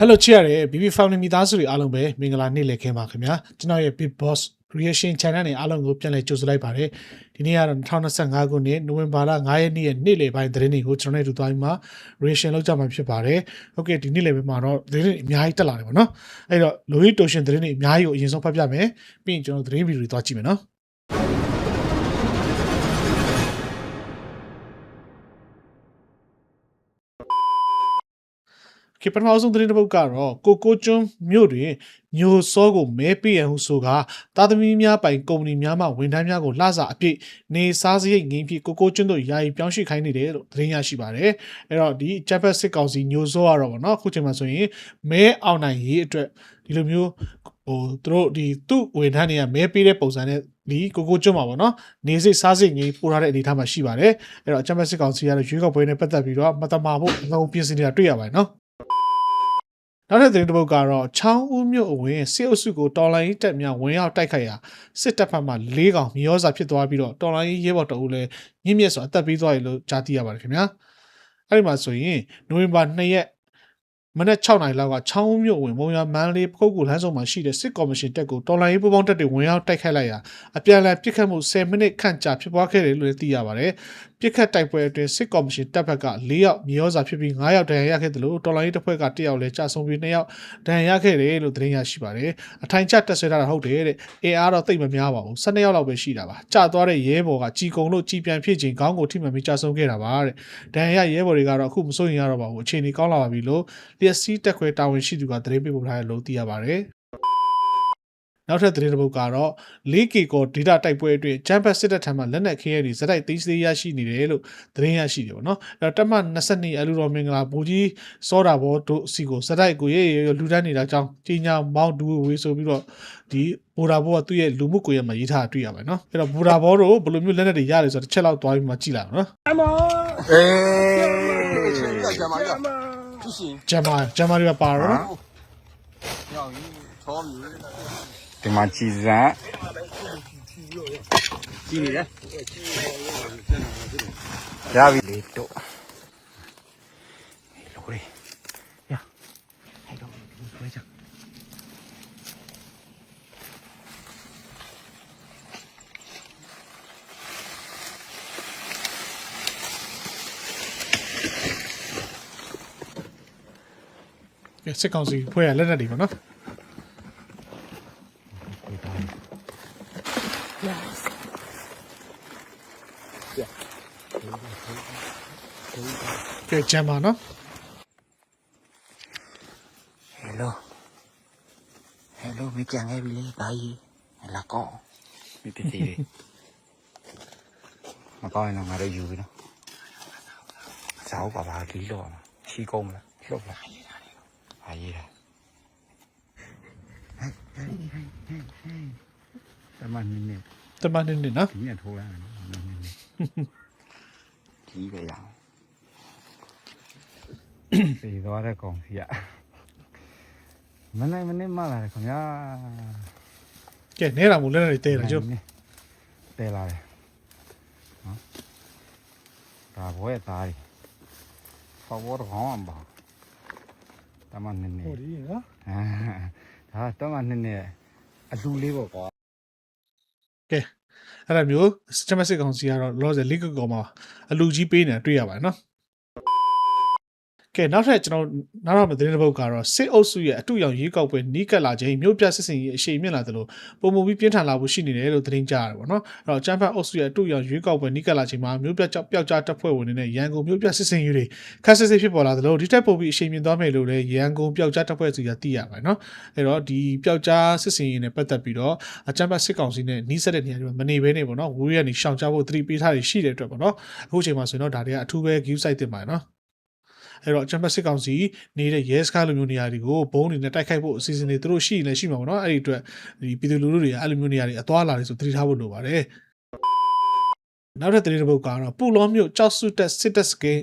ဟယ်လိုချစ်ရတဲ့ BB Family မိသားစုတွေအားလုံးပဲမင်္ဂလာနေ့လည်ခင်းပါခင်ဗျာကျွန်တော်ရဲ့ Big Boss Reaction Channel နဲ့အားလုံးကိုပြန်လည်ကြိုဆိုလိုက်ပါတယ်ဒီနေ့ကတော့2025ခုနှစ်နိုဝင်ဘာလ9ရက်နေ့ရဲ့နေ့လည်ပိုင်းသတင်းတွေကိုကျွန်တော်တို့သွားပြီးမှ reaction လုပ်ကြမှာဖြစ်ပါတယ်ဟုတ်ကဲ့ဒီနေ့လည်ပိုင်းမှာတော့သတင်းတွေအများကြီးတက်လာတယ်ပေါ့နော်အဲ့တော့ Louis Toshin သတင်းတွေအများကြီးကိုအရင်ဆုံးဖတ်ပြမယ်ပြီးရင်ကျွန်တော်သတင်းဗီဒီယိုတွေသွားကြည့်မယ်နော် ခေပထမဆုံးသတင်းတစ်ပုဒ်ကတော့ကိုကိုကျွန်းမြို့တွင်မျိုးစောကိုမဲပေးရန်ဟုဆိုကာတာသမီများပိုင်ကုမ္ပဏီများမှဝန်ထမ်းများကိုလှစာအပြည့်နေစားစရိတ်ငင်းပြီးကိုကိုကျွန်းတို့ယာယီပြောင်းရွှေ့ခိုင်းနေတယ်လို့သတင်းရရှိပါတယ်အဲ့တော့ဒီဂျပက်စစ်ကောင်စီမျိုးစောကတော့ဗောနော်အခုချိန်မှာဆိုရင်မဲအောင်နိုင်ရေးအတွက်ဒီလိုမျိုးဟိုသူတို့ဒီသူ့ဝန်ထမ်းတွေကမဲပေးတဲ့ပုံစံနဲ့ဒီကိုကိုကျွန်းမှာဗောနော်နေစိတ်စားစိတ်ငင်းပို့ထားတဲ့အနေအထားမှာရှိပါတယ်အဲ့တော့ဂျပက်စစ်ကောင်စီကတော့ရွေးကောက်ပွဲနဲ့ပတ်သက်ပြီးတော့မတမာဖို့အလုံးပြင်ဆင်နေတာတွေ့ရပါတယ်နော် နောက်ထပ်သတင်းတစ်ပုဒ်ကတော့ချောင်းဦးမြို့အဝင်စစ်အုပ်စုကိုတော်လိုင်းတက်များဝင်ရောက်တိုက်ခိုက်ရာစစ်တပ်ဖက်မှ၄កောင်မြေဩဇာဖြစ်သွားပြီးတော့တော်လိုင်းရဲဘော်တအုပ်လည်းမြင့်မြတ်စွာအသက်ပေးသွားရလို့ကြားသိရပါတယ်ခင်ဗျာအဲ့ဒီမှာဆိုရင်နိုဝင်ဘာ2ရက်မနက်6နာရီလောက်ကချောင်းဦးမြို့အဝင်မုံရမန်းလေးပုဂ္ဂိုလ်လမ်းဆောင်မှာရှိတဲ့စစ်ကော်မရှင်တပ်ကိုတော်လိုင်းရေးပူးပေါင်းတပ်တွေဝင်ရောက်တိုက်ခိုက်လိုက်ရာအပြန်အလှန်ပစ်ခတ်မှု10မိနစ်ခန့်ကြာဖြစ်ပွားခဲ့တယ်လို့လည်းသိရပါတယ် ပစ်ခတ်တိုက်ပွဲအတွင်းစစ်ကော်မရှင်တပ်ဘက်က၄ယောက်မြေဩဇာဖြစ်ပြီး9ယောက်ဒဏ်ရာရခဲ့တယ်လို့တော်လိုင်းရေးတပ်ဖွဲ့က1ယောက်လည်းကြာဆုံးပြီး2ယောက်ဒဏ်ရာရခဲ့တယ်လို့သတင်းရရှိပါတယ်။အထိုင်ချတက်ဆွဲထားတာဟုတ်တယ်တဲ့။အေအားတော့တိတ်မများပါဘူး။12ယောက်လောက်ပဲရှိတာပါ။ကြာသွားတဲ့ရဲဘော်ကជីကုံလို့ជីပြန်ဖြစ်ချိန်ခေါင်းကိုထိမှန်ပြီးကြာဆုံးခဲ့တာပါတဲ့။ဒဏ်ရာရရဲဘော်တွေကတော့အခုမစိုးရင်ရတော့ပါဘူး။အခြေအနေကောင်းလာပါပြီလို့လျက်စီးတက်ခွဲတာဝန်ရှိသူကသတင်းပေးပို့ထားတယ်လို့သိရပါတယ်။ နောက်ထပ်သတင်းတစ်ပုဒ်ကတော့ 4K ကော data တိုက်ပွဲအတွင်း Jumper စစ်တပ်ထံမှလက်နက်ခဲယမ်းတွေဇက်တိုက်သိမ်းဆည်းရရှိနေတယ်လို့သတင်းရရှိတယ်ပေါ့နော်။အဲ့တော့တက်မ22အလူတော်မင်္ဂလာဘူကြီးစောတာဘောတို့စီကိုဇက်တိုက်ကိုရေးရလူတန်းနေတာကြောင်းကြီးညာမောင်းဒူဝေးဆိုပြီးတော့ဒီဘူရာဘောကသူ့ရဲ့လူမှုကွန်ရက်မှာရေးထားတာတွေ့ရပါတယ်နော်။အဲ့တော့ဘူရာဘောတို့ဘယ်လိုမျိုးလက်နက်တွေရလဲဆိုတော့တစ်ချက်လောက်သွားပြီးမှကြည့်လိုက်အောင်နော် 哎，干嘛干嘛？不行， ။ဂျမ်မာဂျမ်မာတွေကပါတော့နော် 养鱼、炒米， ဒီမှာကြည်စံကြည်နေလားရပြီလေတော့ဒီလိုလေးရအဲ့တော့ဒီလိုကြစစ်ကောင်စီဖွဲ့ရလက်နက်တွေပေါ့နော် ကဲဂျမ်မာနော် Hello. Hello, mấy chàng em đi đây. Hay là có. Mấy cái gì đi. Mà coi nào mà đây vui đó. Sáu bà bà ký rồi mà. Chi công là. Lúc là. À gì đây. Tao mà nhìn nè. တမန်နေနေနော် Chỉ là thua ra. Chỉ về dạo. Thì đó là còn gì ạ. Mình này mình nên mà là còn nhá. ကဲနဲတာမို့လက်နက်တွေတဲတယ်ကျုပ်တဲလာတယ်နော်ဒါဘောရဲ့သားကြီးဖောက်ဘောတော့ခေါင်းအောင်ပါတမန်နေနေဟုတ်ဒီနော်အာဒါတမန်နေနေအလူလေးပေါ့ကွာအဲ့ဒါမျိုးဂျမ်မာစစ်ကောင်စီကတော့လောဆယ်လေးကကောမှာအလူကြီးပေးနေတာတွေ့ရပါတယ်နော် ကဲနောက်ထပ်ကျွန်တော်နောက်တော့မသတင်းတစ်ပုဒ်ကတော့စစ်အုပ်စုရဲ့အတူရောင်ရေးကောက်ပွဲနီးကပ်လာခြင်းမြို့ပြစစ်စင်ရေးအရှိန်မြင့်လာသလိုပုံမူပြီးပြင်းထန်လာဖို့ရှိနေတယ်လို့သတင်းကြားရတယ်ပေါ့နော်အဲ့တော့ချမ်ဖတ်အုပ်စုရဲ့အတူရောင်ရေးကောက်ပွဲနီးကပ်လာခြင်းမှာမြို့ပြကြောက်ပျောက်ကြားတပ်ဖွဲ့ဝင်တွေနဲ့ရန်ကုန်မြို့ပြစစ်စင်ရေးတွေခက်ဆစ်စစ်ဖြစ်ပေါ်လာသလိုဒီတက်ပုံပြီးအရှိန်မြင့်သွားမယ်လို့လည်းရန်ကုန်ပျောက်ကြားတပ်ဖွဲ့စီကသိရပါတယ်နော်အဲ့တော့ဒီပျောက်ကြားစစ်စင်ရေးနဲ့ပတ်သက်ပြီးတော့အချမ်ဖတ်စစ်ကောင်စီနဲ့နီးစပ်တဲ့နေရာတွေမှာမနေဘဲနေပေါ့နော်ဝူရီကနေရှောင်ကြဖို့သတိပေးထားတွေရှိတဲ့အတွက်ပေါ့နော်အခုချိန်မှာဆိုရင်တော့ဒါတွေကအထူးပဲ view site တင်ပါတယ်နော် အဲ့တော့ချမ်ပစစ်ကောင်စီနေတဲ့ရဲစကားလိုမျိုးနေရာတွေကိုဘုံတွေနဲ့တိုက်ခိုက်ဖို့အစီအစဉ်တွေသူတို့ရှိရင်လည်းရှိမှာပေါ့နော်အဲ့ဒီအတွက်ဒီပြည်သူလူထုတွေကအဲ့လိုမျိုးနေရာတွေအသွားလာတွေဆိုသတိထားဖို့လိုပါတယ်နောက်ထပ်သတင်းတစ်ပုဒ်ကတော့ပူလောမျိုးကြောက်စုတက်စစ်တက်စကင်း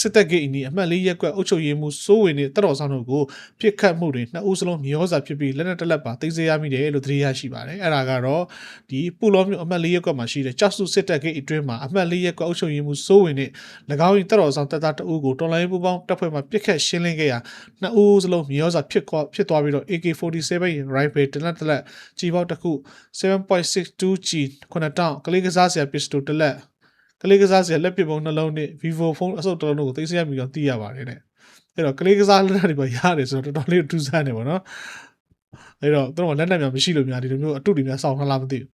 စစ်တပ်ကိအနီအမှတ်လေးရက်ကွက်အုပ်ချုပ်ရေးမှူးစိုးဝင်နဲ့တတော်ဆောင်တို့ကိုပြစ်ခတ်မှုတွေနှစ်ဦးစလုံးမျောစာဖြစ်ပြီးလက်နက်တစ်လက်ပါသိမ်းဆည်းရမိတယ်လို့သတင်းရရှိပါတယ်အဲ့ဒါကတော့ဒီပူလောမျိုးအမှတ်လေးရက်ကွက်မှာရှိတဲ့ကြောက်စုစစ်တပ်ကိအတွင်းမှာအမှတ်လေးရက်ကွက်အုပ်ချုပ်ရေးမှူးစိုးဝင်နဲ့၎င်း၏တတော်ဆောင်တပ်သားတအုပ်ကိုတော်လိုင်းပူပေါင်းတပ်ဖွဲ့မှပြစ်ခတ်ရှင်းလင်းခဲ့ရာနှစ်ဦးစလုံးမျောစာဖြစ်ခွာဖြစ်သွားပြီးတော့ AK47 rifle တလက်တစ်လက်ကြီးပေါက်တစ်ခု 7.62G ခုနှစ်တောင်းကလေးကစားစရာပစ္စတိုတစ်လက် ကလေးကစားစရာလက်ပစ်ပုံနှလုံးနဲ့ Vivo phone အစုပ်တစ်လုံးတို့ကိုသိမ်းဆည်းရမိတော့သိရပါတယ်တဲ့အဲ့တော့ကလေးကစားလက်နက်တွေပါရတယ်ဆိုတော့တော်တော်လေးထူးဆန်းနေပါတော့အဲ့တော့သူတို့ကလက်နက်များမရှိလို့များဒီလိုမျိုးအတုတွေများစောင့်ထလားမသိဘူး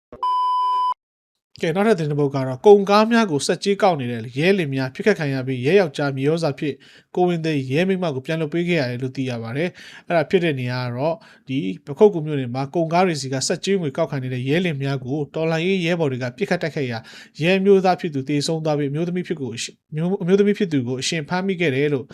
ကဲနောက်ထပ်သတင်းတစ်ပုဒ်ကတော့ကုံကားများကိုစက်ကြီးကောက်နေတဲ့ရဲလင်များဖြစ်ခတ်ခံရပြီးရဲယောက်ျားမြေရောစာဖြစ်ကိုဝင်သိန်းရဲမိန်းမကိုပြန်လွှတ်ပေးခဲ့ရတယ်လို့သိရပါတယ်။အဲ့ဒါဖြစ်တဲ့နေရာကတော့ဒီပခုတ်ကူမျိုးတွေမှာကုံကားတွေစီကစက်ကြီးငွေကောက်ခံနေတဲ့ရဲလင်များကိုတော်လိုင်းရေးရဲဘော်တွေကပြစ်ခတ်တိုက်ခိုက်ရာရဲမျိုးသားဖြစ်သူတေဆုံးသွားပြီးအမျိုးသမီးဖြစ်ကိုအရှင်မျိုးအမျိုးသမီးဖြစ်သူကိုအရှင်ဖမ်းမိခဲ့တယ်လို့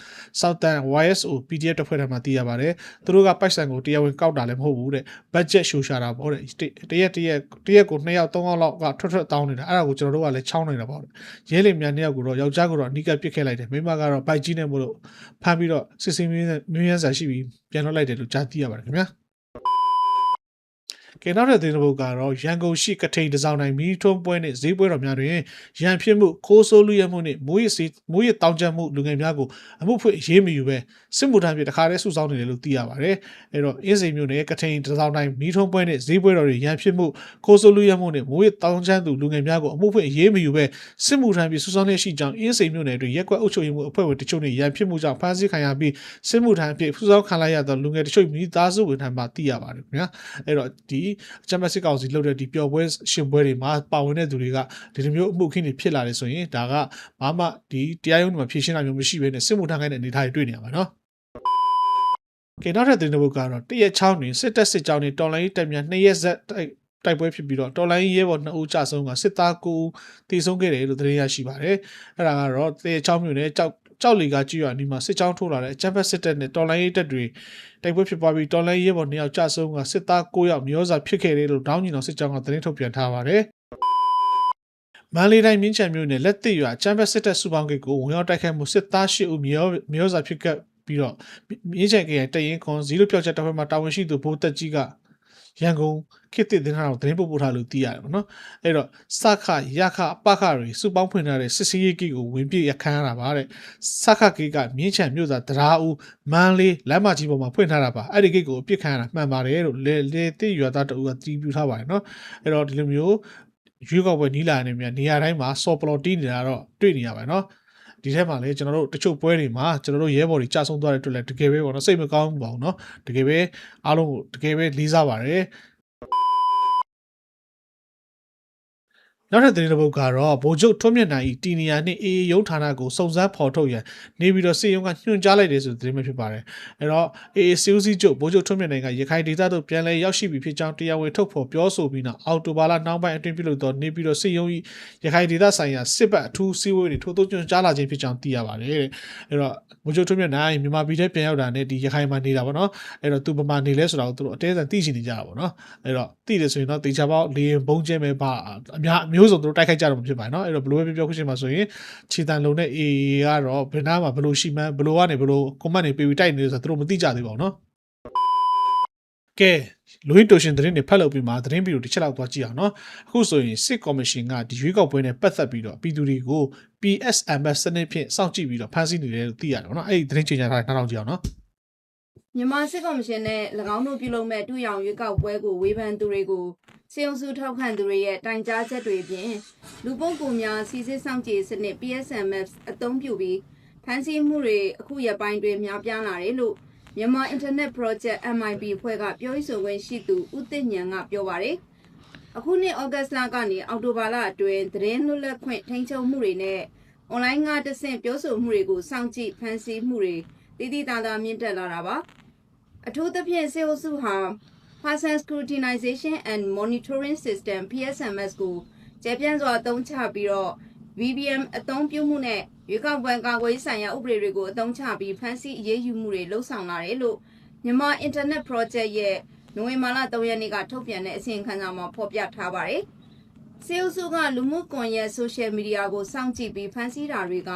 Southern YSO PDF တပ်ဖွဲ့ထံမှသိရပါတယ်။သူတို့ကပိုက်ဆံကိုတရားဝင်ကောက်တာလည်းမဟုတ်ဘူးတဲ့။ budget ရှူရှာတာပေါ့တဲ့။တရက်တရက်တရက်ကို2ယောက်3ယောက်လောက်ကထွက်ထွက်တောင်းနေတာအဲ့ဒါကိုကျွန်တော်တို့ကလည်းချောင်းနေတာပေါ့တဲ့။ရဲလင်များ2ယောက်ကိုတော့ယောက်ျားကိုတော့အနိကပြစ်ခဲ့လိုက်တယ်။မိန်းမကတော့ဘိုက်ကြီးနဲ့မို့လို့ဖမ်းပြီးတော့စစ်စင်မြင်းမြင်းရန်စာရှိပြီးပြန်လွှတ်လိုက်တယ်လို့ကြားသိရပါတယ်ခင်ဗျာ။ ကဲနောက်တဲ့သတင်းတစ်ပုဒ်ကတော့ရန်ကုန်ရှိကထိန်တစောင်းတိုင်းမီထုံးပွဲနဲ့ဈေးပွဲတော်များတွင်ရန်ဖြစ်မှုခိုးဆိုးလူရမှုနဲ့မိုးရစီမိုးရတောင်ကျမှုလူငယ်များကိုအမှုဖွင့်ရေးမယူပဲစစ်မှုထမ်းဖြစ်တခါတည်းစုဆောင်းနေတယ်လို့သိရပါတယ်။အဲတော့အင်းစိန်မြို့နယ်ကထိန်တစောင်းတိုင်းမီထုံးပွဲနဲ့ဈေးပွဲတော်တွေရန်ဖြစ်မှုခိုးဆိုးလူရမှုနဲ့မိုးရတောင်ကျသူလူငယ်များကိုအမှုဖွင့်ရေးမယူပဲစစ်မှုထမ်းဖြစ်စုဆောင်းလျက်ရှိကြောင်းအင်းစိန်မြို့နယ်တွင်ရက်ကွက်အုပ်ချုပ်ရေးမှုအဖွဲ့ဝင်တချို့နဲ့ရန်ဖြစ်မှုကြောင့်ဖမ်းဆီးခံရပြီးစစ်မှုထမ်းအဖြစ်စုဆောင်းခံလိုက်ရသောလူငယ်တချို့မိသားစုဝင်ထံမှသိရပါတယ်ခင်ဗျာ။အဲတော့ဒီအကြမ်းဖက်စစ်ကောင်စီလုပ်တဲ့ဒီပျော်ပွဲရှင်ပွဲတွေမှာပါဝင်တဲ့သူတွေကဒီလိုမျိုးအမှုခင်းတွေဖြစ်လာတယ်ဆိုရင်ဒါကဘာမှဒီတရားရုံးတွေမှာဖြေရှင်းတာမျိုးမရှိဘဲနဲ့စစ်မှုထမ်းခိုင်းတဲ့အနေအထားတွေတွေ့နေရမှာနော်ကဲနောက်ထပ်သတင်းတစ်ပုဒ်ကတော့တရက်ချောင်းတွင်စစ်တပ်စစ်ကြောင်းတွေတော်လိုင်းတပ်များနှစ်ရက်ဆက်တိုက်တိုက်ပွဲဖြစ်ပြီးတော့တော်လိုင်းရဲဘော်နှစ်ဦးကြဆုံးကစစ်သား9ဦးတည်ဆုံးခဲ့တယ်လို့သတင်းရရှိပါတယ်။အဲ့ဒါကတော့တရက်ချောင်းမြို့နယ်ကြောက် ကြောက်လီကကြည့်ရနီမှာစစ်ကြောင်းထိုးလာတဲ့အကြမ်းဖက်စစ်တပ်နဲ့တော်လိုင်းရဲတပ်တွေတိုက်ပွဲဖြစ်ပွားပြီးတော်လိုင်းရဲဘော်နှစ်ယောက်ကြဆုံးကစစ်သား9ယောက်မျိုးစာဖြစ်ခဲ့တယ်လို့တောင်းညီတော်စစ်ကြောင်းကသတင်းထုတ်ပြန်ထားပါတယ်။မန္တလေးတိုင်းမြင်းချံမြို့နယ်လက်သိရွာချမ်ဘက်စစ်တပ်စုပေါင်းကိတ်ကိုဝင်ရောက်တိုက်ခိုက်မှုစစ်သား၈ဦးမျိုးမျိုးစာဖြစ်ခဲ့ပြီးတော့မြင်းချံကရဲ့တရင်ခွန်ဇီရိုပြောက်ချက်တစ်ဖက်မှာတာဝန်ရှိသူဘိုးတက်ကြီးက ရန်ကုန်ခေတ်သစ်သတင်းတော်သတင်းပို့ပို့ထားလို့သိရတယ်ပေါ့နော်အဲ့တော့စခရခပခတွေစုပေါင်းဖွင့်ထားတဲ့စစ်စည်းရေးကိကိုဝင်ပြည့်ရခမ်းရတာပါတဲ့စခကိကမြင်းချံမြို့သားတရားဦးမန်းလေးလမ်းမကြီးပေါ်မှာဖွင့်ထားတာပါအဲ့ဒီကိကိုအပြစ်ခံရတာမှန်ပါတယ်လို့လေလေတိရွာသားတူကတီးပြထားပါတယ်နော်အဲ့တော့ဒီလိုမျိုးရွေးကောက်ပွဲနီးလာနေမြန်နေရာတိုင်းမှာစော်ပလော်တီးနေတာတော့တွေ့နေရပါတယ်နော် ဒီထဲမှာလည်းကျွန်တော်တို့တချို့ပွဲတွေမှာကျွန်တော်တို့ရဲဘော်တွေကြာဆုံးသွားတဲ့အတွက်လည်းတကယ်ပဲပေါ့နော်စိတ်မကောင်းဘူးပေါ့နော်တကယ်ပဲအားလုံးကိုတကယ်ပဲလေးစားပါတယ် နောက်ထပ်သတင်းတစ်ပုဒ်ကတော့ဗိုလ်ချုပ်ထွန်းမြတ်နိုင်ဤတီနီယာနှင့်အေအေရုံးဌာနကိုစုံစမ်းဖော်ထုတ်ရန်နေပြီးတော့စေယုံကညွှန်ကြားလိုက်တယ်ဆိုတဲ့သတင်းပဲဖြစ်ပါတယ်။အဲတော့အေအေစီဦးစီးချုပ်ဗိုလ်ချုပ်ထွန်းမြတ်နိုင်ကရခိုင်ဒေသသို့ပြန်လည်ရောက်ရှိပြီဖြစ်ကြောင်းတရားဝင်ထုတ်ဖော်ပြောဆိုပြီးနောက်အော်တိုဘာလနှောင်းပိုင်းအတွင်းပြုလုပ်သောနေပြီးတော့စေယုံဤရခိုင်ဒေသဆိုင်ရာစစ်ပတ်အထူးစည်းဝေးတွေထိုးထုတ်ညွှန်ကြားလာခြင်းဖြစ်ကြောင်းသိရပါတယ်တဲ့။အဲတော့ဗိုလ်ချုပ်ထွန်းမြတ်နိုင်မြန်မာပြည်ထဲပြန်ရောက်တာနဲ့ဒီရခိုင်မှာနေတာပေါ့နော်။အဲတော့သူပမာနေလဲဆိုတာကိုသူတို့အသေးစိတ်သိရှိနေကြတာပေါ့နော်။အဲတော့သိတယ်ဆိုရင်တော့တေချာပေါက်လေရင်ဘုံကျဲမဲ့ပါအများအမျိုးစုံသူတို့တိုက်ခိုက်ကြတော့မှာဖြစ်ပါတယ်နော်အဲ့တော့ဘလို့ပဲပြောပြောခုချိန်မှာဆိုရင်ခြေတန်လုံးနဲ့ AA ကတော့ဘယ်နာမှာဘလို့ရှိမှန်းဘလို့ကနေဘလို့ comment တွေပေးပြီးတိုက်နေလို့ဆိုတော့သူတို့မသိကြသေးပါဘူးနော်ကဲလူဟင်တိုရှင်သတင်းတွေဖတ်လို့ပြီးမှသတင်းဗီဒီယိုတစ်ချက်လောက်သွားကြည့်အောင်နော်အခုဆိုရင်စစ်ကော်မရှင်ကဒီရွေးကောက်ပွဲနဲ့ပတ်သက်ပြီးတော့ပြည်သူတွေကို PSMS စနစ်ဖြင့်စောင့်ကြည့်ပြီးတော့ဖန်ဆီးနေတယ်လို့သိရတယ်နော်အဲ့ဒီသတင်းချိန်ကြထားတဲ့နောက်နောက်ကြည့်အောင်နော် မြန်မာစစ်ကော်မရှင်နဲ့၎င်းတို့ပြုလုပ်မဲ့တူရောင်ရွေးကောက်ပွဲကိုဝေဖန်သူတွေကိုစေုံစုထောက်ခံသူတွေရဲ့တိုင်ကြားချက်တွေအပြင်လူပုဂ္ဂိုလ်များစီစစ်ဆောင်ကြည်စနစ် PSMF အသုံးပြုပြီးဖန်ဆီးမှုတွေအခုရက်ပိုင်းတွင်များပြားလာတယ်လို့မြန်မာ Internet Project MIP ဖွဲ့ကပြောရေးဆိုခွင့်ရှိသူဦးသိဉ္ဉဏ်ကပြောပါတယ်အခုနှစ်ဩဂတ်စ်လကနေအောက်တိုဘာလအတွင်းသတင်းလွတ်လပ်ခွင့်ထိန်းချုပ်မှုတွေနဲ့ online ကတဆင့်ပြောဆိုမှုတွေကိုစောင့်ကြည့်ဖန်ဆီးမှုတွေ တည်တည်တသာမြင့်တက်လာတာပါအထူးသဖြင့်စေအုပ်စုဟာ Person Scrutinization and Monitoring System PSMS ကိုကျေပြန့်စွာအသုံးချပြီးတော့ VBM အသုံးပြုမှုနဲ့ရွေးကောက်ပွဲကာကွယ်ရေးဆိုင်ရာဥပဒေတွေကိုအသုံးချပြီးဖန်ဆီးအရေးယူမှုတွေလှုပ်ဆောင်လာတယ်လို့မြန်မာ Internet Project ရဲ့နိုဝင်ဘာလ3ရက်နေ့ကထုတ်ပြန်တဲ့အစီရင်ခံစာမှာဖော်ပြထားပါတယ်။စေအုပ်စုကလူမှုကွန်ရက် social media ကိုစောင့်ကြည့်ပြီးဖန်ဆီးတာတွေက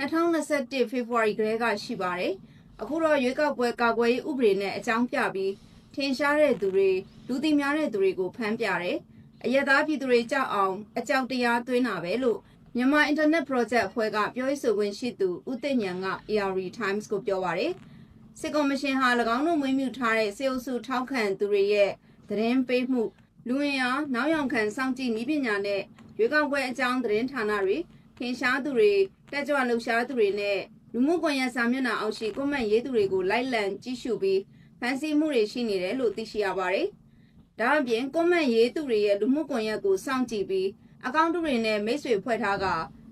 2021ဖေဖော်ဝါရီကတည်းကရှိပါတယ်။အခုတော့ရွေးကောက်ပွဲကာကွယ်ရေးဥပဒေနဲ့အကြောင်းပြပြီးထင်ရှားတဲ့သူတွေလူသိများတဲ့သူတွေကိုဖမ်းပြတယ်။အယက်သားပြည်သူတွေကြောက်အောင်အကြောက်တရားသွင်းတာပဲလို့မြန်မာ Internet Project အဖွဲ့ကပြောရေးဆိုခွင့်ရှိသူဦးသိဉ္ဉဏ်က AR Times ကိုပြောပါတယ်။စစ်ကော်မရှင်ဟာ၎င်းတို့မွေးမြူထားတဲ့စေအုပ်စုထောက်ခံသူတွေရဲ့သတင်းပေးမှုလူဝင်အားနောက်ယောင်ခံစောင့်ကြည့်နည်းပညာနဲ့ရွေးကောက်ပွဲအကြောင်းသတင်းဌာနတွေထင်ရှားသူတွေ တက်ကြွလှုပ်ရှားသူတွေနဲ့လူမှုကွန်ရက်စာမျက်နှာအောက်ရှိကွန်မန့်ရေးသူတွေကိုလိုက်လံကြည့်ရှုပြီးဖန်ဆီးမှုတွေရှိနေတယ်လို့သိရှိရပါတယ်။ဒါအပြင်ကွန်မန့်ရေးသူတွေရဲ့လူမှုကွန်ရက်ကိုစောင့်ကြည့်ပြီးအကောင့်တွေနဲ့မိတ်ဆွေဖွဲ့ထားက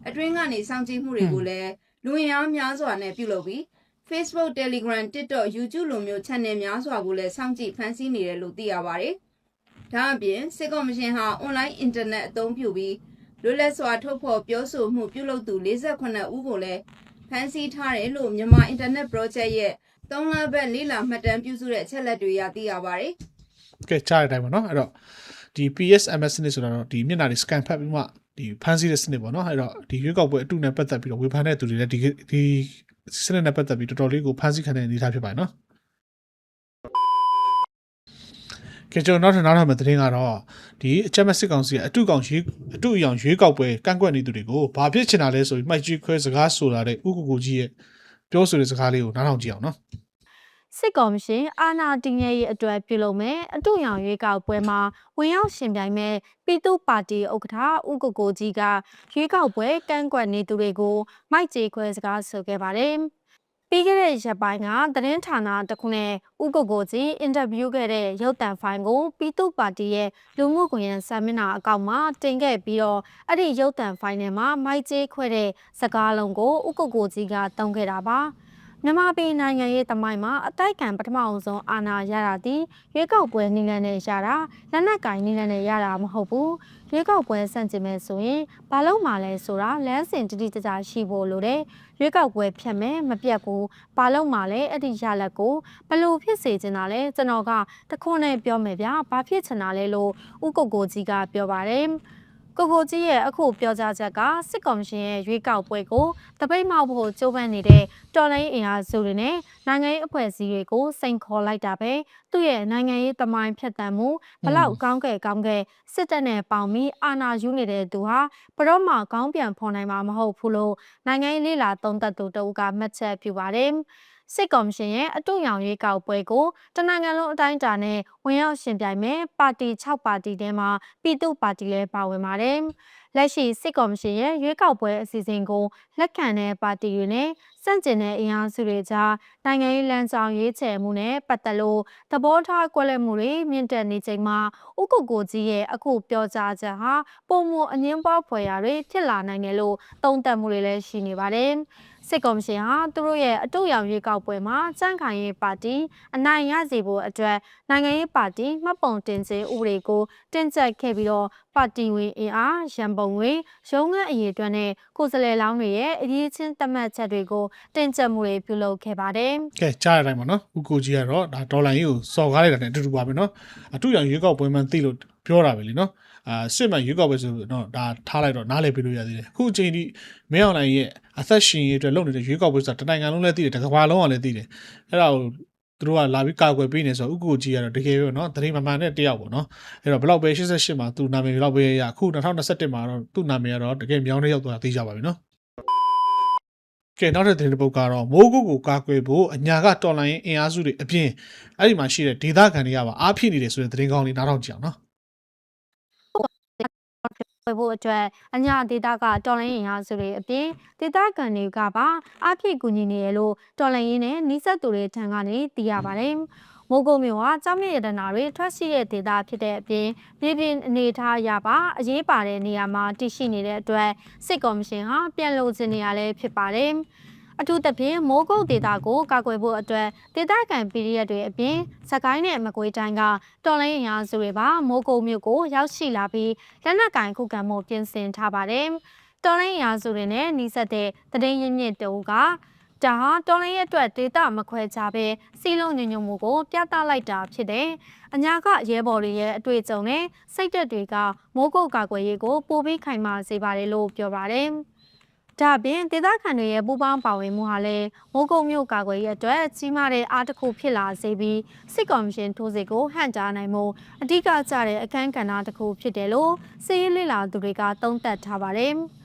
အတွင်းကနေစောင့်ကြည့်မှုတွေကိုလည်းလူဝင်အားများစွာနဲ့ပြုလုပ်ပြီး Facebook, Telegram, TikTok, YouTube လိုမျိုး channel များစွာကိုလည်းစောင့်ကြည့်ဖန်ဆီးနေတယ်လို့သိရပါတယ်။ဒါအပြင်စစ်ကော်မရှင်ဟာ online internet အသုံးပြုပြီး လွတ်လပ်စွာထုတ်ဖော်ပြောဆိုမှုပြုလုပ်သူ48ဦးကိုလည်းဖမ်းဆီးထားတယ်လို့မြန်မာ Internet Project ရဲ့3လပတ်လေးလာမှတ်တမ်းပြုစုတဲ့အချက်လက်တွေအရသိရပါတယ်။ကဲကြားတဲ့အတိုင်းပါနော်အဲ့တော့ဒီ PSMS စနစ်ဆိုတာတော့ဒီမျက်နှာတွေ scan ဖတ်ပြီးမှဒီဖန်ဆီးတဲ့စနစ်ပေါ့နော်အဲ့တော့ဒီရွေးကောက်ပွဲအတုနဲ့ပတ်သက်ပြီးတော့ဝေဖန်တဲ့သူတွေလည်းဒီဒီစနစ်နဲ့ပတ်သက်ပြီးတော်တော်လေးကိုဖန်ဆီးခံတဲ့အနေအထားဖြစ်ပါတယ်နော် ကဲကျွန်တော်နောက်ထပ်နောက်ထပ်မယ့်သတင်းကတော့ဒီအချက်မစစ်ကောင်စီကအတုကောင်ရွေးအတုအယောင်ရွေးကောက်ပွဲကန့်ကွက်နေသူတွေကိုဘာဖြစ်ချင်တာလဲဆိုပြီးမှိုက်ကြီးခွဲစကားဆိုလာတဲ့ဥက္ကုကိုကြီးရဲ့ပြောဆိုတဲ့စကားလေးကိုနားထောင်ကြည့်အောင်နော်စစ်ကော်မရှင်အာဏာတည်မြဲရေးအတွက်ပြုလုပ်မယ်အတူရောင်ရွေးကောက်ပွဲမှာဝင်ရောက်ရှင်ပြိုင်မဲ့ပြည်သူ့ပါတီဥက္ကဋ္ဌဦးကိုကိုကြီးကရွေးကောက်ပွဲကန့်ကွက်နေသူတွေကိုမိုက်ကြေခွဲစကားဆိုခဲ့ပါတယ်။ ပြီးခဲ့တဲ့ရက်ပိုင်းကသတင်းဌာနတစ်ခုနဲ့ဦးကိုကိုကြီးအင်တာဗျူးခဲ့တဲ့ရုပ်သံဖိုင်ကိုပြည်သူ့ပါတီရဲ့လူမှုကွန်ရက်စာမျက်နှာအကောင့်မှာတင်ခဲ့ပြီးတော့အဲ့ဒီရုပ်သံဖိုင်ထဲမှာမိုက်ကြေခွဲတဲ့စကားလုံးကိုဦးကိုကိုကြီးကတုံးခဲ့တာပါ။ မြန်မာပြည်နိုင်ငံရေးတမိုင်းမှာအတိုက်ခံပထမအဆုံးအာဏာရတာဒီရွေးကောက်ပွဲနည်းလမ်းနဲ့ရတာလက်နက်ကင်နည်းလမ်းနဲ့ရတာမဟုတ်ဘူးရွေးကောက်ပွဲစန့်ကျင်မဲ့ဆိုရင်ဘာလို့မှလဲဆိုတာလမ်းစဉ်တိတိကျကျရှိဖို့လိုတယ်ရွေးကောက်ပွဲဖြတ်မယ်မပြတ်ဘူးဘာလို့မှလဲအဲ့ဒီရလက်ကိုဘလို့ဖြစ်စေချင်တာလဲကျွန်တော်ကတခွန်းနဲ့ပြောမယ်ဗျာဘာဖြစ်ချင်တာလဲလို့ဥကိုကိုကြီးကပြောပါတယ် ကိုကိုကြီးရဲ့အခုပြောကြားချက်ကစစ်ကော်မရှင်ရဲ့ရွေးကောက်ပွဲကိုတပိတ်မောက်ဖို့ကြိုးပမ်းနေတဲ့တော်လိုင်းအင်အားစုတွေနဲ့နိုင်ငံရေးအဖွဲ့အစည်းတွေကိုစိန်ခေါ်လိုက်တာပဲသူ့ရဲ့နိုင်ငံရေးတမိုင်းဖြတ်တန်းမှုဘလောက်ကောင်းကဲကောင်းကဲစစ်တပ်နဲ့ပေါင်ပြီးအာဏာယူနေတဲ့သူဟာဘရော့မှကောင်းပြန်ဖော်နိုင်မှာမဟုတ်ဘူးလို့နိုင်ငံရေးလေးလာသုံးသပ်သူတဦးကမှတ်ချက်ပြုပါတယ် စစ်ကော်မရှင်ရဲ့အတူရောင်ရွေးကောက်ပွဲကိုတနင်္ဂနွေလုံးအတိုင်းအတာနဲ့ဝင်ရောက်ရှင်ပြိုင်မဲ့ပါတီ6ပါတီထဲမှာပြည်သူ့ပါတီလည်းပါဝင်ပါတယ်။လက်ရှိစစ်ကော်မရှင်ရဲ့ရွေးကောက်ပွဲအစီအစဉ်ကိုလက်ခံတဲ့ပါတီတွေနဲ့စန့်ကျင်တဲ့အင်အားစုတွေကြားနိုင်ငံရေးလမ်းကြောင်းရွေးချယ်မှုနဲ့ပတ်သက်လို့သဘောထားကွဲလွဲမှုတွေမြင့်တက်နေချိန်မှာဥက္ကုကိုကြီးရဲ့အခုပြောကြားချက်ဟာပုံမအငင်းပွားဖွယ်ရာတွေဖြစ်လာနိုင်တယ်လို့သုံးသပ်မှုတွေလည်းရှိနေပါတယ်။ စစ်ကော်မရှင်ဟာသူတို့ရဲ့အတူရောင်ရွေးကောက်ပွဲမှာစန့်ခိုင်ရေးပါတီအနိုင်ရစေဖို့အတွက်နိုင်ငံရေးပါတီမှတ်ပုံတင်ခြင်းဥပဒေကိုတင်ကြပ်ခဲ့ပြီးတော့ပါတီဝင်အင်အားရန်ပုံငွေရုံးခန်းအရေးအတွက်နဲ့ကိုယ်စားလှယ်လောင်းတွေရဲ့အရေးချင်းသတ်မှတ်ချက်တွေကိုတင်ကြပ်မှုတွေပြုလုပ်ခဲ့ပါတယ်။ကဲကြားရတိုင်းပါနော်ဦးကိုကြီးကတော့ဒါဒေါ်လာကြီးကိုစော်ကားလိုက်တာနဲ့အတူတူပါပဲနော်အတူရောင်ရွေးကောက်ပွဲမှန်သိလို့ပြောတာပဲလीနော် အာစစ်မှန်ရွေးကောက်ပွဲဆိုတော့ဒါထားလိုက်တော့နားလည်ပြလို့ရသေးတယ်အခုအချိန်ဒီမင်းအောင်လိုင်ရဲ့အသက်ရှင်ရေးအတွက်လုပ်နေတဲ့ရွေးကောက်ပွဲဆိုတာတနိုင်ငံလုံးလည်းသိတယ်တစ်ကမ္ဘာလုံးကလည်းသိတယ်အဲ့ဒါကိုသူတို့ကလာပြီးကာကွယ်ပေးနေဆိုတော့ဥက္ကိုကြီးကတော့တကယ်ပဲနော်တရင်မမှန်တဲ့တယောက်ပေါ့နော်အဲ့တော့ဘလောက်ပဲ88မှာသူနာမည်ဘလောက်ပဲရအခု2021မှာတော့သူ့နာမည်ကတော့တကယ်မြောင်းတဲ့ရောက်သွားတာသိကြပါပြီနော်ကဲနောက်တဲ့သတင်းတစ်ပုဒ်ကတော့မိုးကုတ်ကိုကာကွယ်ဖို့အညာကတော်လိုင်းအင်အားစုတွေအပြင်အဲ့ဒီမှာရှိတဲ့ဒေသခံတွေကပါအားဖြစ်နေတယ်ဆိုတဲ့သတင်းကောင်းလေးနားထောင်ကြည့်အောင်နော် ဝယ်ဖို့အတွက်အညာဒေတာကတော်လိုင်းရင်အားစုတွေအပြင်ဒေတာကန်တွေကပါအဖြစ်ကူညီနေရလို့တော်လိုင်းရင်းနဲ့နီးစပ်သူတွေထံကနေသိရပါတယ်။မိုးကုတ်မြို့ဟာကြောင်းမြရတနာတွေထွက်ရှိတဲ့ဒေတာဖြစ်တဲ့အပြင်မြေပြင်အနေထားအရပါအရေးပါတဲ့နေရာမှာတည်ရှိနေတဲ့အတွက်စစ်ကော်မရှင်ဟာပြန်လို့ခြင်းနေရလဲဖြစ်ပါတယ်။ အထူးသဖြင့်မိုးကုတ်ဒေတာကိုကာကွယ်ဖို့အတွက်ဒေတာကန် PDF တွေအပြင်စကိုင်းနဲ့မကွေးတိုင်းကတော်လိုင်းရင်အားစုတွေပါမိုးကုတ်မြို့ကိုရောက်ရှိလာပြီးလက်နက်ကင်ခုခံမှုပြင်ဆင်ထားပါတယ်။တော်လိုင်းရာစုတွေနဲ့နှီးဆက်တဲ့တည်င်းရင်းမြစ်တူကဒါဟာတော်လိုင်းရဲ့အတွက်ဒေတာမခွဲခြားပဲစီလုံးညညမှုကို ပြသလိုက်တာဖြစ်တယ်။အညာကရဲဘော်တွေရဲ့အတွေ့အကြုံနဲ့စိတ်သက်တွေကမိုးကုတ်ကာကွယ်ရေးကိုပိုပြီးခိုင်မာစေပါတယ်လို့ပြောပါတယ်။ ဒါအပြင်ဒေသခံတွေရဲ့ပူးပေါင်းပါဝင်မှုဟာလည်းမိုးကုတ်မြို့ကာကွယ်ရေးအတွက်ကြီးမားတဲ့အားတစ်ခုဖြစ်လာစေပြီးစစ်ကော်မရှင်ထိုးစစ်ကိုဟန့်ကြားနိုင်မှုအဓိကကျတဲ့အခန်းကဏ္ဍတစ်ခုဖြစ်တယ်လို့စီးရေးလေလာသူတွေကသုံးသပ်ထားပါတယ်။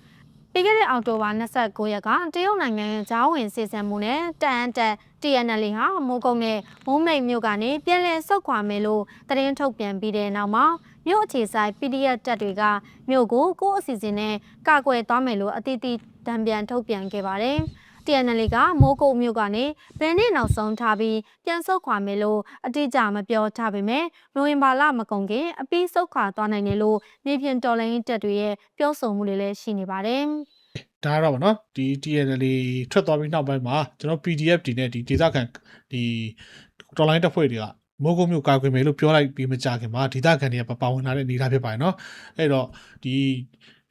ပြီးခဲ့တဲ့အောက်တိုဘာ29ရက်ကတရုတ်နိုင်ငံရဲ့ဂျားဝင်စီစဉ်မှုနဲ့တန်အန်တက် TNL ဟာမိုးကုတ်နဲ့မုံမိတ်မြို့ကနေပြည်လည်ဆုတ်ခွာမယ်လို့သတင်းထုတ်ပြန်ပြီးတဲ့နောက်မှာ မြို့အခြေဆိုင် PDF တပ်တွေကမြို့ကိုကိုယ့်အစီအစဉ်နဲ့ကာကွယ်သွားမယ်လို့အတိအသီးတံပြန်ထုတ်ပြန်ခဲ့ပါတယ်။ TNL ကမိုးကုတ်မြို့ကနေဘယ်နှစ်နောက်ဆုံးထားပြီးပြန်ဆုတ်ခွာမယ်လို့အတိအကျမပြောထားပေမဲ့နိုဝင်ဘာလမကုန်ခင်အပြီးဆုတ်ခွာသွားနိုင်တယ်လို့နေပြင်တော်လိုင်းတပ်တွေရဲ့ပြောဆိုမှုတွေလည်းရှိနေပါတယ်။ဒါကတော့ဗောနော်ဒီ TNL ထွက်သွားပြီးနောက်ပိုင်းမှာကျွန်တော် PDF ဒီနဲ့ဒီဒေသခံဒီ online တပ်ဖွဲ့တွေက မိုးကုတ်မျိုးကာကွယ်မယ်လို့ပြောလိုက်ပြီးမကြခင်မှာဒေသခံတွေကပါဝင်လာတဲ့အနေအထားဖြစ်ပါတယ်နော်အဲ့တော့ဒီ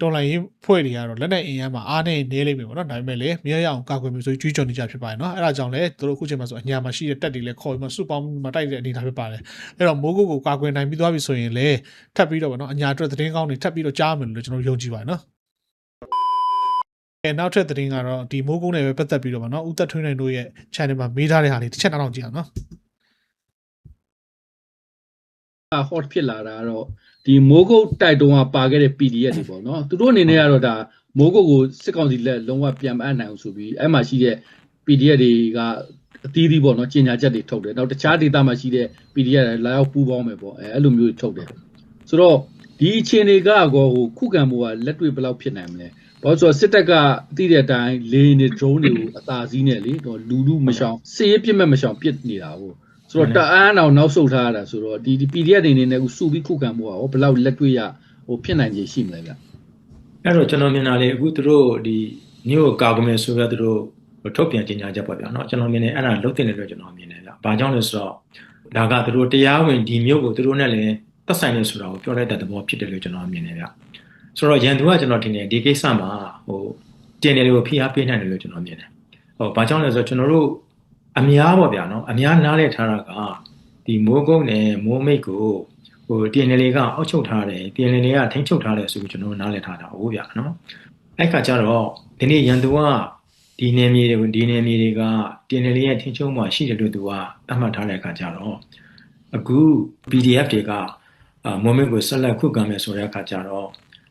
တော်လိုင်းရေးဖွဲ့တွေကတော့လက်နဲ့အင်အားမှာအားနဲ့နေလိမ့်မယ်ဗောနော်ဒါပေမဲ့လည်းမရရအောင်ကာကွယ်မယ်ဆိုပြီးကြွေးကြော်နေကြဖြစ်ပါတယ်နော်အဲ့ဒါကြောင့်လည်းသူတို့အခုချိန်မှာဆိုအညာမှာရှိတဲ့တပ်တွေလည်းခေါ်ပြီးမှစုပေါင်းပြီးမှတိုက်တဲ့အနေအထားဖြစ်ပါတယ်အဲ့တော့မိုးကုတ်ကိုကာကွယ်နိုင်ပြီးသွားပြီဆိုရင်လည်းထပ်ပြီးတော့ဗောနော်အညာအတွက်သတင်းကောင်းတွေထပ်ပြီးတော့ကြားမယ်လို့ကျွန်တော်ယုံကြည်ပါတယ်နော်အဲနောက်ထပ်သတင်းကတော့ဒီမိုးကုန်းနဲ့ပဲပတ်သက်ပြီးတော့ဗောနော်ဦးသက်ထွေးနိုင်တို့ရဲ့ channel မှာမေးထားတဲ့ဟာလေးတစ်ချက်နောက်ကြည့်အောင်နော် hot ဖြစ်လာတာကတော့ဒီမိုးကုတ်တိုက်တုံးကပါခဲ့တဲ့ PDF တွေပေါ့နော်သူတို့အနေနဲ့ကတော့ဒါမိုးကုတ်ကိုစစ်ကောင်စီလက်လုံးဝပြန်မအပ်နိုင်အောင်ဆိုပြီးအဲ့မှာရှိတဲ့ PDF တွေကအသီးသီးပေါ့နော်ကျင်ညာချက်တွေထုတ်တယ်နောက်တခြားဒေသမှာရှိတဲ့ PDF တွေလာရောက်ပူးပေါင်းမယ်ပေါ့အဲအဲ့လိုမျိုးတွေထုတ်တယ်ဆိုတော့ဒီအခြေအနေကကောဟိုခုခံမှုကလက်တွေ့ဘယ်လောက်ဖြစ်နိုင်မလဲဘာလို့ဆိုတော့စစ်တပ်ကအသိတဲ့အတိုင်းလေနေ drone တွေကိုအသာစီးနဲ့လေတော့လူလူမရှောင်စစ်ရေးပြစ်မဲ့မရှောင်ပြစ်နေတာဟုတ် ဆိုတော့တအန်းအောင်နောက်ဆုတ်ထားရတာဆိုတော့ဒီဒီ PDF တွေအနေနဲ့အခုစုပြီးခုခံမှုကရောဘယ်လောက်လက်တွေ့ရဟိုဖြစ်နိုင်ခြေရှိမလဲဗျ အဲ့တော့ကျွန်တော်မြင်တာလေအခုသူတို့ဒီမြို့ကိုကာကွယ်မယ်ဆိုတော့သူတို့ထုတ်ပြန်ကြေညာချက်ပေါ့ဗျာเนาะကျွန်တော်မြင်တယ်အဲ့ဒါလုံးတင်တယ်လို့ကျွန်တော်မြင်တယ်ဗျ။ဘာကြောင့်လဲဆိုတော့ဒါကသူတို့တရားဝင်ဒီမြို့ကိုသူတို့နဲ့လည်းသက်ဆိုင်နေဆိုတာကိုပြောလိုက်တဲ့သဘောဖြစ်တယ်လို့ကျွန်တော်မြင်တယ်ဗျ။ဆိုတော့ရန်သူကကျွန်တော်ထင်တယ်ဒီကိစ္စမှာဟိုတင်တယ်လို့ဖိအားပေးနိုင်တယ်လို့ကျွန်တော်မြင်တယ်။ဟိုဘာကြောင့်လဲဆိုတော့ကျွန်တော်တို့ အများပေါ့ဗျာနော်အများနားလဲထားတာကဒီမိုးကုတ်နဲ့မိုးမိတ်ကိုဟိုတင်နေလေးကအောက်ချုပ်ထားတယ်တင်နေလေးကထိန်းချုပ်ထားတယ်ဆိုပြီးကျွန်တော်နားလဲထားတာဟုတ်ဗျာနော်အဲ့ခါကျတော့ဒီနေ့ရန်သူကဒီနေမြေတွေကိုဒီနေမြေတွေကတင်နေလေးရဲ့ထိန်းချုပ်မှရှိတယ်လို့သူကသတ်မှတ်ထားတဲ့အခါကျတော့အခု PDF တွေကမိုးမိတ်ကိုဆက်လက်ခုခံမယ်ဆိုတဲ့အခါကျတော့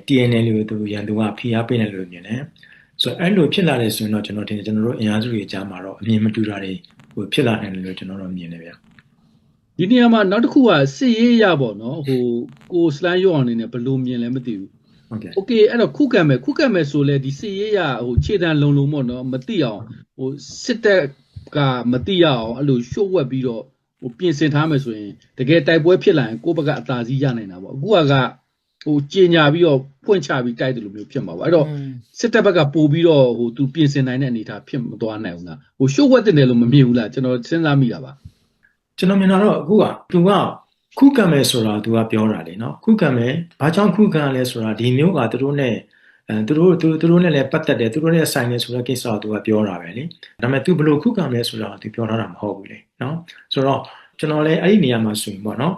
TNL ကိုသူရန်သူကဖိအားပေးတယ်လို့မြင်တယ် ဆိုတော့အဲ့လိုဖြစ်လာတယ်ဆိုရင်တော့ကျွန်တော်ထင်တယ်ကျွန်တော်တို့အင်အားစုတွေကြားမှာတော့အမြင်မတူတာတွေဟိုဖြစ်လာနိုင်တယ်လို့ကျွန်တော်တို့မြင်တယ်ဗျာ ဒီနေရာမှာနောက်တစ်ခုကစစ်ရေးရပေါ့နော်ဟိုကိုစလန်းရောအောင်အနေနဲ့ဘယ်လိုမြင်လဲမသိဘူး ဟုတ်ကဲ့ โอเคအဲ့တော့ခုခံမယ်ခုခံမယ်ဆိုလဲဒီစစ်ရေးရဟိုခြေတံလုံလုံပေါ့နော်မသိအောင်ဟိုစစ်တပ်ကမသိရအောင်အဲ့လိုရှို့ဝက်ပြီးတော့ဟိုပြင်ဆင်ထားမယ်ဆိုရင်တကယ်တိုက်ပွဲဖြစ်လာရင်ကိုယ့်ဘက်ကအသာစီးရနိုင်တာပေါ့အခုကက ဟိုကြင်ညာပြီးတော့ဖွင့်ချပြီးတိုက်တယ်လို့မျိုးဖြစ်မှာပေါ့အဲ့တော့စစ်တပ်ဘက်ကပို့ပြီးတော့ဟိုသူပြင်ဆင်နိုင်တဲ့အနေအထားဖြစ်မသွားနိုင်ဘူးလားဟိုရှို့ဝက်တင်တယ်လို့မမြင်ဘူးလားကျွန်တော်စဉ်းစားမိတာပါကျွန်တော်မြင်တာတော့အခုကသူကခုခံမယ်ဆိုတာသူကပြောတာလေနော်ခုခံမယ်ဘာကြောင့်ခုခံလဲဆိုတာဒီမျိုးကသူတို့နဲ့အဲသူတို့သူသူတို့နဲ့လည်းပတ်သက်တယ်သူတို့နဲ့ဆိုင်နေဆိုတဲ့ကိစ္စကိုသူကပြောတာပဲလေဒါပေမဲ့သူဘယ်လိုခုခံလဲဆိုတာကိုသူပြောထားတာမဟုတ်ဘူးလေနော်ဆိုတော့ကျွန်တော်လည်းအဲ့ဒီနေရာမှာဆိုရင်ပေါ့နော်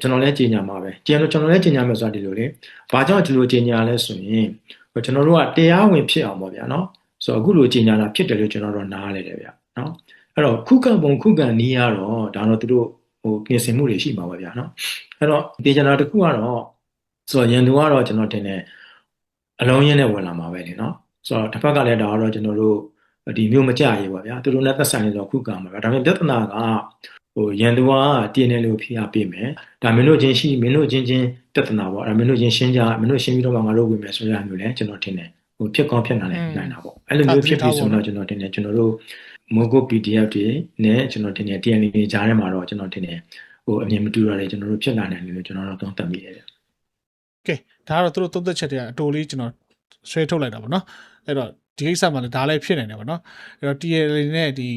ကျွန်တော်လည်းကြီးညာမှာပဲကျန်တော့ကျွန်တော်လည်းကြီးညာမယ်ဆိုတာဒီလိုလေဘာကြောင့်ဒီလိုကြီးညာလဲဆိုရင်ကျွန်တော်တို့ကတရားဝင်ဖြစ်အောင်ပေါ့ဗျာနော်ဆိုတော့အခုလိုကြီးညာတာဖြစ်တယ်လို့ကျွန်တော်တို့နားလဲတယ်ဗျာနော်အဲ့တော့ခုခံပုံခုခံနီးရတော့ဒါတော့သူတို့ဟိုပြင်ဆင်မှုတွေရှိမှာပါဗျာနော်အဲ့တော့တေချာနာတစ်ခုကတော့ဆိုတော့ရန်သူကတော့ကျွန်တော်တင်တယ်အလုံးရင်းနဲ့ဝင်လာမှာပဲလေနော်ဆိုတော့တစ်ဖက်ကလည်းဒါကတော့ကျွန်တော်တို့ဒီမျိုးမကြရေးပါဗျာသူတို့နဲ့သက်ဆိုင်နေတော့ခုခံမှာဗျာဒါပေမဲ့ပြဿနာက ဟိုရန်သူက TNL လို့ဖိအားပေးမယ်ဒါမင်းတို့ချင်းရှိမင်းတို့ချင်းချင်းပြဿနာပေါ့အဲ့ဒါမင်းတို့ချင်းရှင်းကြမင်းတို့ရှင်းပြီးတော့မှငါတို့ဝင်မယ်ဆိုရမျိုးလဲကျွန်တော်ထင်တယ်ဟိုဖြစ်ကောင်းဖြစ်နိုင်နိုင်တာပေါ့အဲ့လိုမျိုးဖြစ်ပြီးဆိုတော့ကျွန်တော်တင်တယ်ကျွန်တော်တို့ mogo pdf တွေနဲ့ကျွန်တော်တင်တယ် TNL တွေကြားထဲမှာတော့ကျွန်တော်တင်တယ်ဟိုအမြင်မတူတာတွေကျွန်တော်တို့ဖြစ်လာနိုင်တယ်လို့ကျွန်တော်တို့သုံးသပ်မိတယ်ဗျကဲဒါကတော့သူတို့သုံးသက်ချက်တွေကအတိုလေးကျွန်တော်ဆွဲထုတ်လိုက်တာပေါ့နော်အဲ့တော့ဒီကိစ္စမှာလည်းဒါလည်းဖြစ်နေတယ်ပေါ့နော်အဲ့တော့ TLA နဲ့ဒီ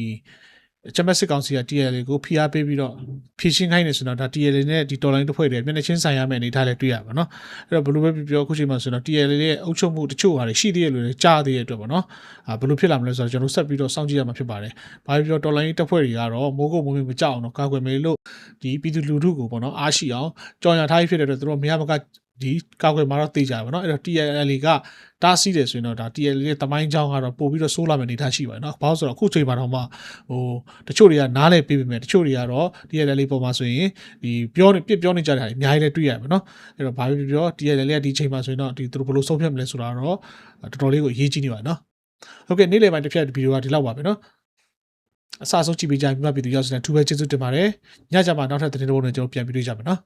ချမက်စစ်ကောင်စီက TLA ကိုဖိအားပေးပြီးတော့ဖြည့်ရှင်းခိုင်းနေဆိုတော့ဒါ TLA နဲ့ဒီ dollar တစ်ဖွဲ့တွေမျက်နှာချင်းဆိုင်ရမယ့်အနေအထားလည်းတွေ့ရပါတော့အဲ့တော့ဘယ်လိုပဲပြောပြောအခုချိန်မှာဆိုတော့ TLA ရဲ့အုပ်ချုပ်မှုတချို့ဟာတွေရှိသေးတယ်လို့လည်းကြားသေးတဲ့အတွက်ပေါ့နော်အာဘယ်လိုဖြစ်လာမလဲဆိုတော့ကျွန်တော်ဆက်ပြီးတော့စောင့်ကြည့်ရမှာဖြစ်ပါတယ်ဘာဖြစ်ပြော dollar တစ်ဖွဲ့တွေကတော့မိုးကုတ်မိုးမမကြောက်အောင်တော့ကာကွယ်မယ်လို့ဒီပြည်သူလူထုကိုပေါ့နော်အားရှိအောင်ကြောင်ရထားဖြစ်တဲ့အတွက်သူတို့မရမက ဒီကောက်ွယ်မှာတော့သိကြပါတော့အဲ့တော့ TLL ကတားဆီးတယ်ဆိုရင်တော့ဒါ TLL ရဲ့တမိုင်းချောင်းကတော့ပို့ပြီးတော့ဆိုးလာမယ့်အနေအထားရှိပါတယ်နော်ဘာလို့ဆိုတော့အခုချိန်မှာတော့မှဟိုတချို့တွေကနားလဲပေးပေမဲ့တချို့တွေကတော့ TLL ပေါ်မှာဆိုရင်ဒီပြောနေပြစ်ပြောနေကြတဲ့ဟာတွေအများကြီးလည်းတွေ့ရပါမယ်နော်အဲ့တော့ဘာဖြစ်ဖြစ်ပြော TLL ကဒီချိန်မှာဆိုရင်တော့ဒီသူတို့ဘယ်လိုဆုံးဖြတ်မလဲဆိုတာတော့တော်တော်လေးကိုအရေးကြီးနေပါတယ်နော်ဟုတ်ကဲ့နေ့လယ်ပိုင်းတစ်ဖြတ်ဗီဒီယိုကဒီလောက်ပါပဲနော်အစဆုံးကြည့်ပေးကြပြီးမှပြည်သူရောက်စတဲ့ထူးပဲကျေးဇူးတင်ပါတယ်ညကြမှာနောက်ထပ်သတင်းတစ်ပုဒ်နဲ့ကျွန်တော်ပြန်ပြီးတွေ့ကြမယ်နော်